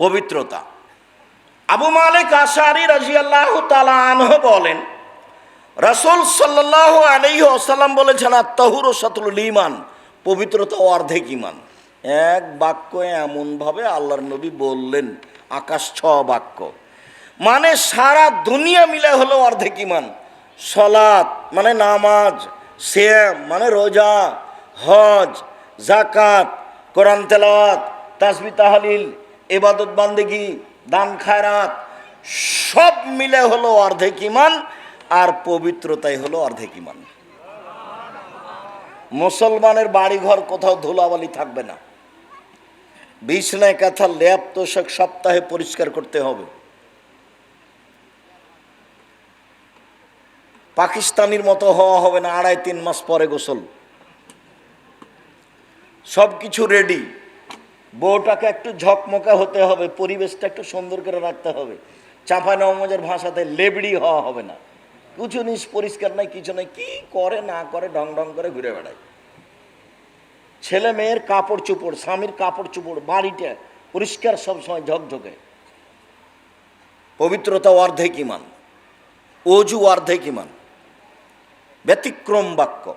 পবিত্রতা। আবু মালিক আশারি রাজিয়াল্লাহ তালাহ বলেন, রাসুল সাল্লাহ আলাইহি আসাল্লাম বলেছেন আত্মাহুর ও সাতুল ইমান পবিত্রতা অর্ধেক ইমান এক বাক্য এমনভাবে আল্লাহর নবী বললেন, আকাশ ছ বাক্য। মানে সারা দুনিয়া মিলে হলো অর্ধেক ইমান সলাৎ মানে নামাজ শ্যাম মানে রোজা, হজ জাকাত কোরআন তেলাওয়াত তাসবি তাহালিল এবাদত বান্দেগি, দান খায়রাত, সব মিলে হলো অর্ধেক ইমান আর পবিত্রতাই হলো অর্ধেক ইমান মুসলমানের বাড়িঘর কোথাও ধুলাবালি থাকবে না। বিছনায় কাঁথা ল্যাপ তোষক সপ্তাহে পরিষ্কার করতে হবে। পাকিস্তানির মতো হওয়া হবে না, আড়াই তিন মাস পরে গোসল। সব কিছু রেডি বউটাকে একটু ঝকমকা হতে হবে, পরিবেশটা একটু সুন্দর করে রাখতে হবে। চাঁপা নমজের ভাষাতে লেবড়ি হওয়া হবে না। কিছু জিনিস পরিষ্কার নাই, কিছু নাই, কি করে না করে ঢং ঢং করে ঘুরে বেড়ায়। ছেলে মেয়ের কাপড় চোপড়, স্বামীর কাপড় চোপড়, বাড়িটা পরিষ্কার সবসময় ঝকঝকে। পবিত্রতা অর্ধেক ইমান, অজু অর্ধেক ইমান, ব্যতিক্রম বাক্য।